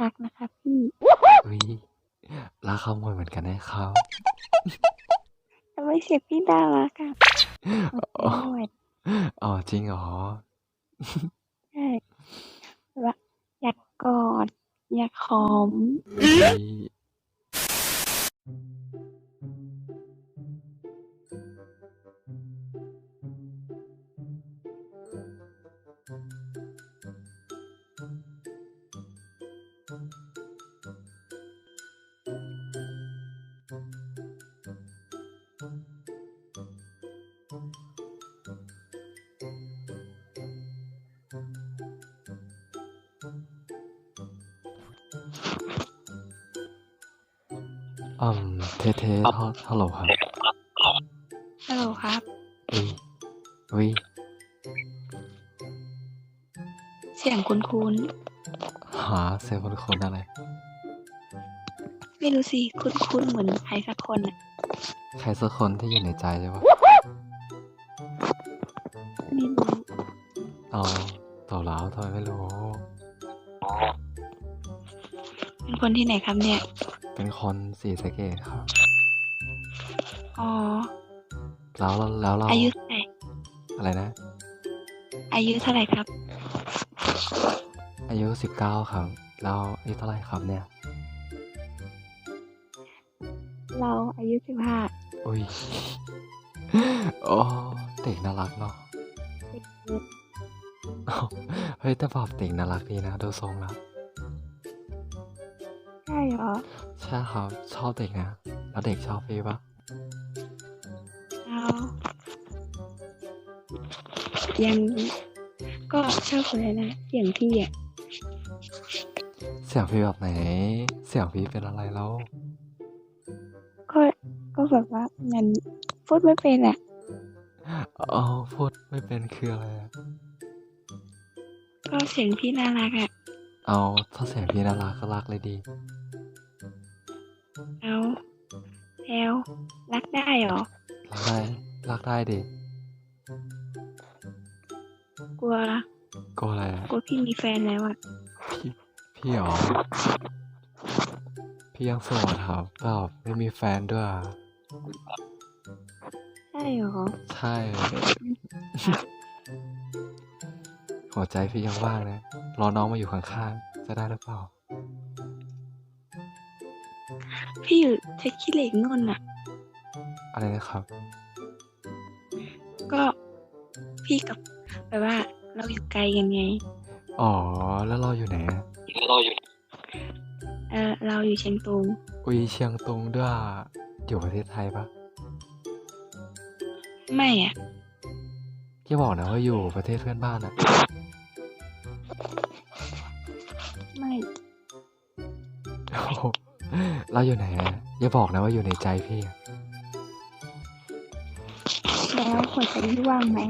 รักนะคะพี่อุ้ยรักขโมยเหมือนกันนะครับทำไมเสียงพี่น่ารักอะอดใจไม่ไหวอ๋อจริงเหรอใช่แบบว่าอยากกอดอยากหอม อุ๊ยอืมเทเทฮัลฮัลโหลครับฮัลโหลครับอุ้ยอุ้ยเสียงคุ้นหาเซลล์คนคนอะไรๆไม่รู้สิคุ้นๆเหมือนใครสักคนอะใครสักคนที่อยู่ในใจใช่ปะไม่รู้เอาต่อแล้วทำไมไม่รู้เป็นคนที่ไหนครับเนี่ย เป็นคนสีสะเกตครับ อ๋อ แล้วเราแล้วเราอายุเท่าไหร่อะไรนะ อายุเท่าไหร่ครับ อายุสิบเก้าครับแล้วอายุเท่าไหร่ครับเนี่ย เราอายุสิบห้าอุ้ยโอ้เด็กน่ารักเนาะอ้าวเฮ้ยแต่บอกเด็กน่ารักดีนะดูทรงแล้ว ใช่เหรอ ใช่ครับชอบเด็กนะ แล้วเด็กชอบพี่ปะเอายังก็ชอบคนเลยนะเสียงพี่อะเสียงพี่แบบไหน เสียงพี่เป็นอะไรแล้ว ก็ก็แบบว่ามันพูดไม่เป็นอะอ๋อพูดไม่เป็นคืออะไรอะก็เสียงพี่น่ารักอะ เอาถ้าเสียงพี่น่ารักก็รักเลยดี เอาแล้วรักได้เหรอ รักได้ รักได้ดิ กลัวกลัวอะไรอะกลัวพี่มีแฟนแล้วอะพี่พี่หรอ พี่ยังโสดครับก็ไม่มีแฟนด้วยอะใช่เหรอ ใช่ หัวใจพี่ยังว่างนะ รอน้องมาอยู่ข้างๆ จะได้หรือเปล่า พี่อยู่เทคคิเหล็กนู่นอะ อะไรนะครับ ก็พี่กับแบบว่า เราอยู่ไกลกันไง อ๋อ แล้วเราอยู่ไหนอะเออเราอยู่เชียงตุงอุยเชียงตุงด้วยอะอยู่ประเทศไทยปะไม่อะอย่าบอกนะว่าอยู่ประเทศเพื่อนบ้านอะ เราอยู่ไหนอะอย่าบอกนะว่าอยู่ในใจพี่อะแล้วหัวใจพี่ว่างไหม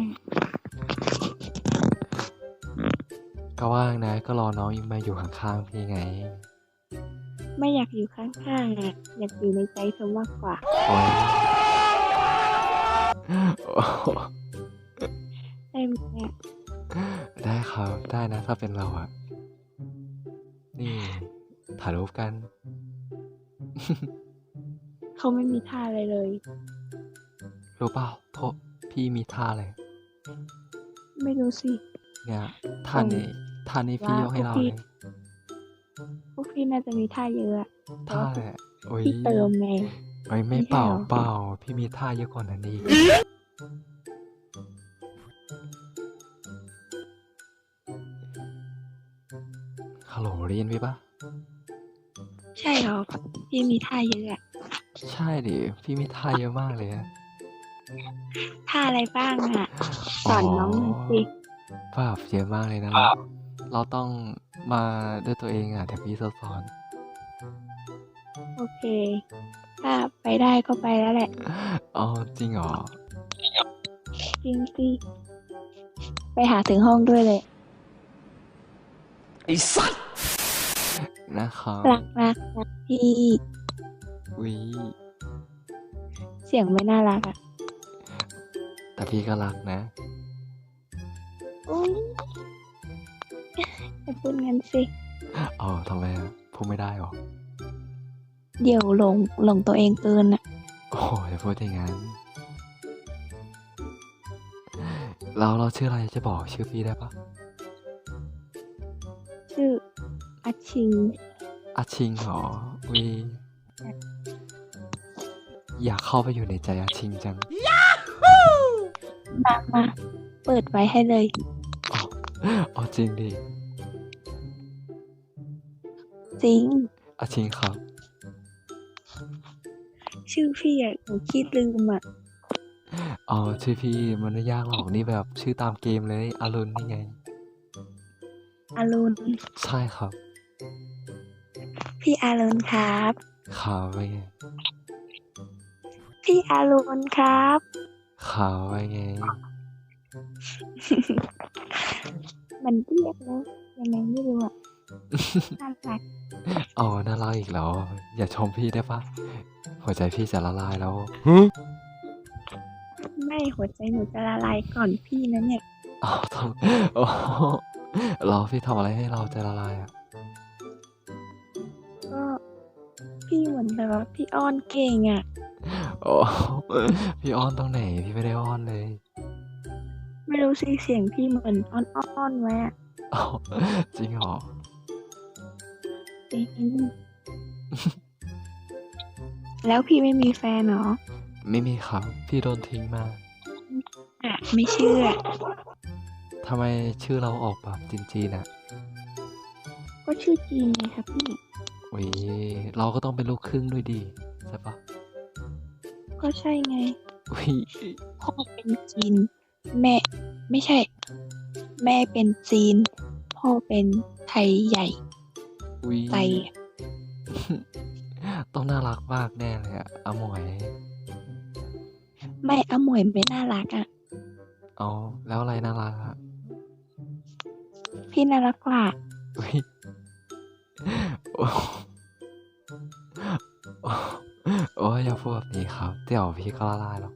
ก็ว่างนะ ก็รอน้องมาอยู่ข้างๆพี่ไง ไม่อยากอยู่ข้างๆอะอยากอยู่ในใจเธอมากกว่า โอ้ยโอ้โหได้ไหมอะได้ครับ ได้นะถ้าเป็นเราอะนี่ถ่ายรูปกัน เขาไม่มีท่าอะไรเลย รู้เปล่าโทษพี่มีท่าอะไร ไม่รู้สิ เนี่ยท่านี้ท่านี้พี่ยกให้เราว่าพวกพี่เลยพวกพี่น่าจะมีท่าเยอะอะแต่ท่าว่าแหละโอ้ยพี่เติมไงโอ้ยไม่ไม่ใช่เปล่าเหรอเปล่า พี่มีท่าเยอะกว่านั้นอีกฮัลโหลเรียนพี่ปะ ใช่เหรอพี่มีท่าเยอะอะใช่ดิพี่มีท่าเยอะมากเลยอะท่าอะไรบ้างอะสอนน้องหน่อยสิแบบเยอะมากเลยนะเราเราต้องมาด้วยตัวเองอะเดี๋ยวพี่จะสอน โอเค ถ้าไปได้ก็ไปแล้วแหละอ๋อจริงเหรอ จริงสิไปหาถึงห้องด้วยเลย นะครับรักรักรักพี่วิเสียงไม่น่ารักอะแต่พี่ก็รักนะ อุ้ยจะพูดงั้นสิอ๋อทำไมอะพูดไม่ได้เหรอ เดี๋ยวหลงหลงตัวเองเกินอะโอ้โฮอย่าพูดอย่างงั้นแล้วเราชื่ออะไรจะบอกชื่อพี่ได้เปล่า?ชื่อ อาชิง อาชิงเหรอ?อุ๊ยใช่อยากเข้าไปอยู่ในใจอาชิงจัง มามาเปิดไว้ให้เลยอ้าวอ้าวจริงดิ จริงอาชิงครับ ชื่อพี่อะหนูขี้ลืมอะอ๋อชื่อพี่มันไม่ยากหรอกนี่แบบชื่อตามเกมเลย อรุณนี่ไง อรุณ ใช่ครับ พี่อรุณครับครับว่าไง?พี่อรุณครับครับว่าไง?มันเรียกแล้วยังไงไม่รู้อะน่ารักอ๋อน่ารักอีกเหรอ?อย่าชมพี่ได้เปล่า?หัวใจพี่จะละลายแล้วไม่หัวใจหนูจะละลายก่อนพี่นะเนี่ย อ้าวทำอ๋อเหรอพี่ทำอะไรให้เราใจละลายอะ? พี่เหมือนแบบว่าพี่อ้อนเก่งอะอ๋อพี่อ้อนตรงไหน?พี่ไม่ได้อ้อนเลยไม่รู้สิเสียงพี่เหมือนอ้อนๆไว้อะอ้าวจริงเหรอ?จริงแล้วพี่ไม่มีแฟนเหรอ?ไม่มีครับ พี่โดนทิ้งมาอะไม่เชื่อทำไมชื่อเราออกแบบจีนๆอะ?ก็ชื่อจีนไงคะพี่ อุ๊ยเราก็ต้องเป็นลูกครึ่งด้วยดิใช่เปล่า?ก็ใช่ไงอุ๊ยพ่อเป็นจีน แม่ไม่ใช่ แม่เป็นจีน พ่อเป็นไทยใหญ่อุ๊ยไตอะต้องน่ารักมากแน่เลยอะอาหมวยไม่อาหมวยไม่น่ารักอะอ้าวแล้วอะไรน่ารักอะ?พี่น่ารักกว่าอุ๊ย อ้โอ๊ยอย่าพูดแบบนี้ครับ เดี๋ยวพี่ก็ละลายหรอก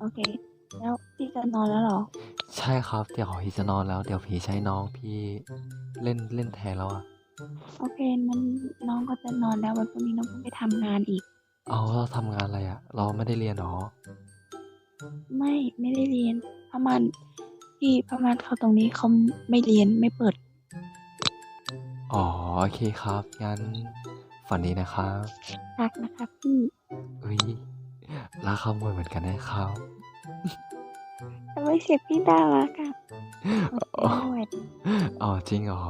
โอเค แล้วพี่จะนอนแล้วเหรอ?ใช่ครับ เดี๋ยวพี่จะนอนแล้ว เดี๋ยวพี่จะให้น้องพี่เล่นเล่นแทนแล้วอะโอเคงั้นน้องก็จะนอนแล้ววันพรุ่งนี้น้องต้องไปทำงานอีกอ้าวเราทำงานอะไรอะ?เราไม่ได้เรียนเหรอ?ไม่ไม่ได้เรียนผ้าม่านพี่ผ้าม่านเขาตรงนี้เขาไม่เรียนไม่เปิด อ๋อโอเคครับงั้น ฝันดีนะครับรักนะคะพี่อุ๊ยรักขโมยเหมือนกันนะครับทำไมเสียงพี่น่ารักอะอ๋อด้วยอ๋อจริงเหรอ?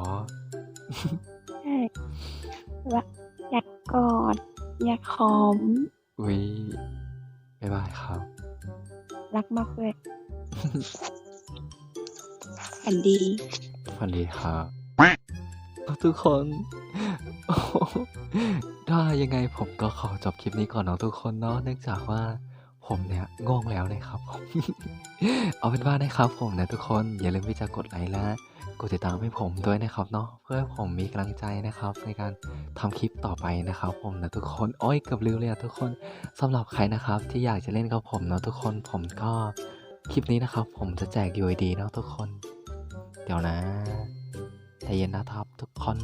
ใช่แบบอยากกอด อยากหอมอุ๊ยบ๊ายบายครับ รักมากด้วยฝันดีฝันดีครับทุกคนโอ้โฮ ถ้ายังไงผมก็ขอจบคลิปนี้ก่อนเนาะทุกคนเนาะเนื่องจากว่าผมเนี่ยง่วงแล้วนะครับผมเอาเป็นว่านะครับผมนะทุกคนอย่าลืมที่จะกดไลค์และกดติดตามให้ผมด้วยนะครับเนาะเพื่อให้ผมมีกำลังใจนะครับ ในการทำคลิปต่อไปนะครับ ผมนะทุกคนโอ๊ยกือบลืมเลยอะทุกคนสำหรับใครนะครับ ที่อยากจะเล่นกับผมเนาะทุกคนผมก็คลิปนี้นะครับ ผมจะแจก UID เนาะทุกคน เดี๋ยวนะใจเย็นนะครับทุกคน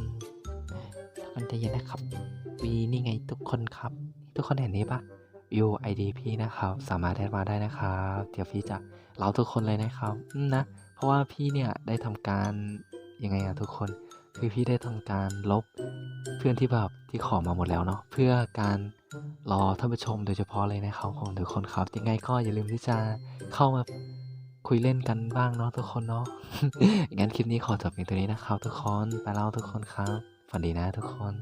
คนใจเย็นนะครับวีนี่ไงทุกคนครับ ทุกคนเห็นนี้เปล่า? UID พี่นะครับ สามารถแอดมาได้นะครับ เดี๋ยวพี่จะเร้าทุกคนเลยนะครับนะ เพราะว่าพี่เนี่ยได้ทำการยังไงอะทุกคน คือพี่ได้ทำการลบเพื่อนที่แบบที่ขอมาหมดแล้วเนาะ เพื่อการรอท่านผู้ชมโดยเฉพาะเลยนะครับผมทุกคนครับ ยังไงก็อย่าลืมที่จะเข้ามาคุยเล่นกันบ้างเนาะทุกคนเนาะ งั้นคลิปนี้ขอจบเพียงเท่านี้นะครับ ทุกคน ไปแล้วทุกคนครับ ฝันดีนะทุกคน